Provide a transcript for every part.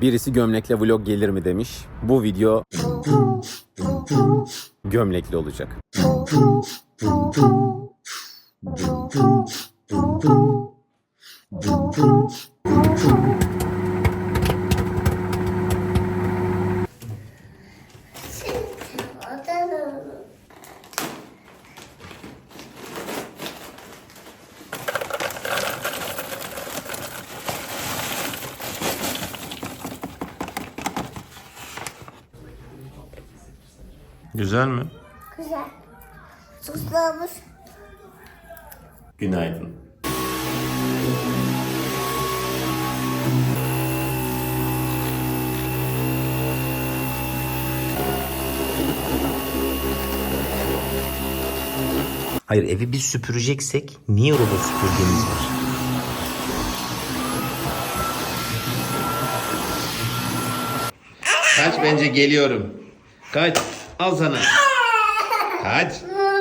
Birisi gömlekle vlog gelir mi demiş. Bu video gömlekli olacak. Güzel mi? Güzel. Suslamış. Günaydın. Hayır evi biz süpüreceksek niye robot süpürgemiz var? Kaç bence geliyorum. Kaç. Al sana. Kaç.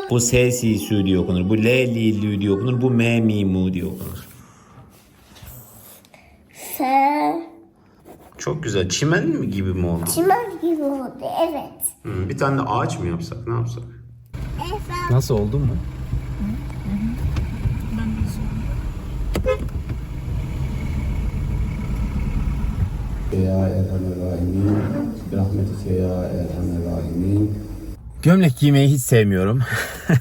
Bu S si sü diye okunur. Bu L li lü diye okunur. Bu M mi mu diye okunur. Sen Çok güzel. Çimen mi gibi mi oldu? çimen gibi oldu. Evet. Hı, bir tane de ağaç mı yapsak? Ne yapsak? Efendim. Nasıl oldu mu? Gömlek giymeyi hiç sevmiyorum.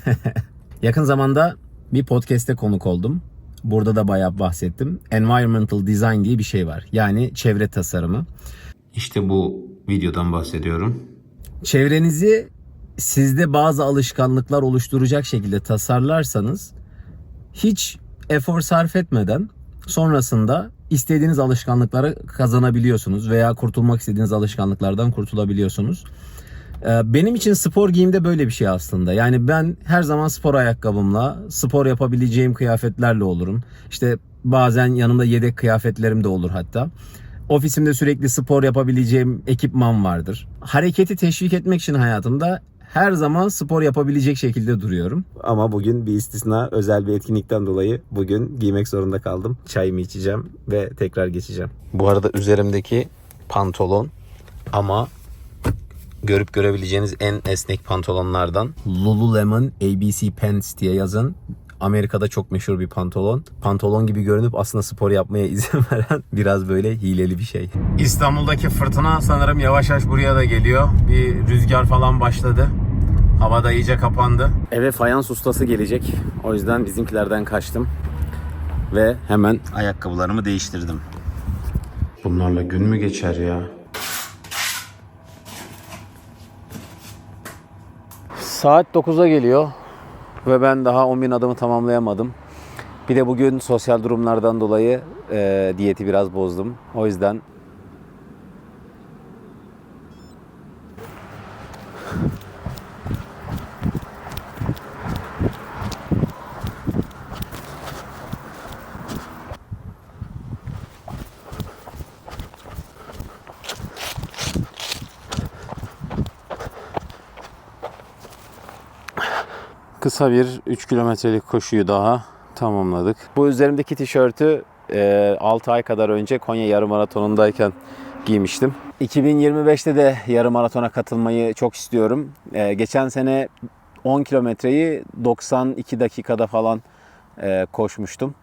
Yakın zamanda bir podcast'te konuk oldum. Burada da bayağı bahsettim. Environmental design diye bir şey var. Yani çevre tasarımı. İşte bu videodan bahsediyorum. Çevrenizi sizde bazı alışkanlıklar oluşturacak şekilde tasarlarsanız hiç efor sarf etmeden sonrasında istediğiniz alışkanlıkları kazanabiliyorsunuz veya kurtulmak istediğiniz alışkanlıklardan kurtulabiliyorsunuz. Ee, Benim için spor giyimde böyle bir şey aslında. Yani ben her zaman spor ayakkabımla, spor yapabileceğim kıyafetlerle olurum. İşte bazen yanımda yedek kıyafetlerim de olur hatta. Ofisimde sürekli spor yapabileceğim ekipman vardır. Hareketi teşvik etmek için hayatımda her zaman spor yapabilecek şekilde duruyorum. Ama bugün bir istisna özel bir etkinlikten dolayı bugün giymek zorunda kaldım. Çayımı içeceğim ve tekrar geçeceğim. Bu arada üzerimdeki pantolon ama görüp görebileceğiniz en esnek pantolonlardan Lululemon ABC Pants diye yazın. Amerika'da çok meşhur bir pantolon. Pantolon gibi görünüp aslında spor yapmaya izin veren biraz böyle hileli bir şey. İstanbul'daki fırtına sanırım yavaş yavaş buraya da geliyor. Bir rüzgar falan başladı. Hava da iyice kapandı. Eve fayans ustası gelecek. O yüzden bizimkilerden kaçtım. Ve hemen ayakkabılarımı değiştirdim. Bunlarla gün mü geçer ya? Saat 9'a geliyor ve ben daha 10.000 adımı tamamlayamadım. Bir de bugün sosyal durumlardan dolayı e, diyeti biraz bozdum. O yüzden kısa bir 3 kilometrelik koşuyu daha tamamladık. Bu üzerimdeki tişörtü 6 ay kadar önce Konya yarım maratonundayken giymiştim. 2025'te de yarım maratona katılmayı çok istiyorum. E, Geçen sene 10 kilometreyi 92 dakikada falan e, koşmuştum.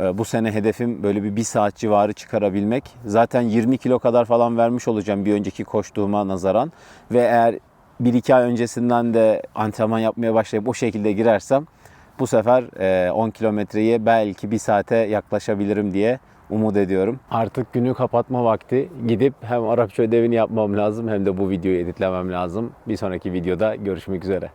E, Bu sene hedefim böyle bir 1 saat civarı çıkarabilmek. Zaten 20 kilo kadar falan vermiş olacağım bir önceki koştuğuma nazaran. Ve eğer 1-2 ay öncesinden de antrenman yapmaya başlayıp o şekilde girersem bu sefer e, 10 kilometreyi belki 1 saate yaklaşabilirim diye umut ediyorum. Artık günü kapatma vakti. Gidip hem Arapça ödevini yapmam lazım hem de bu videoyu editlemem lazım. Bir sonraki videoda görüşmek üzere.